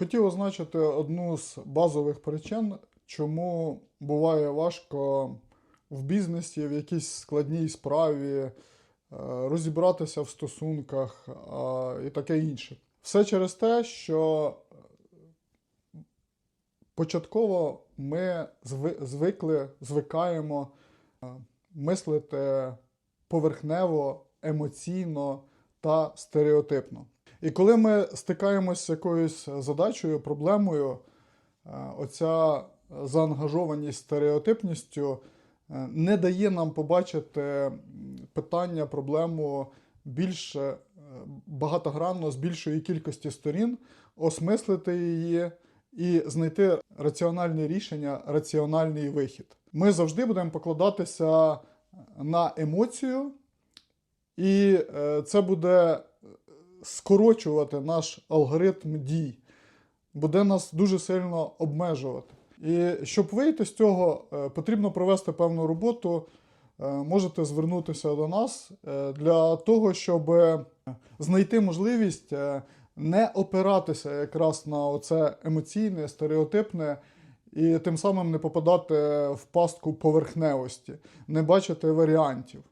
Хотів означити одну з базових причин, чому буває важко в бізнесі, в якійсь складній справі е, розібратися в стосунках е, і таке інше. Все через те, що початково ми звикли, звикаємо е, мислити поверхнево, емоційно та стереотипно. І коли ми стикаємося з якоюсь задачею, проблемою, е, оця заангажованість стереотипністю е, не дає нам побачити питання, проблему більш е, багатогранно з більшої кількості сторін, осмислити її і знайти раціональне рішення, раціональний вихід. Ми завжди будемо покладатися на емоцію, і це буде скорочувати наш алгоритм дій, буде нас дуже сильно обмежувати. І щоб вийти з цього, е, потрібно провести певну роботу. Е, Можете звернутися до нас е, для того, щоб знайти можливість не опиратися якраз на оце емоційне, стереотипне, і тим самим не попадати в пастку поверхневості, не бачити варіантів.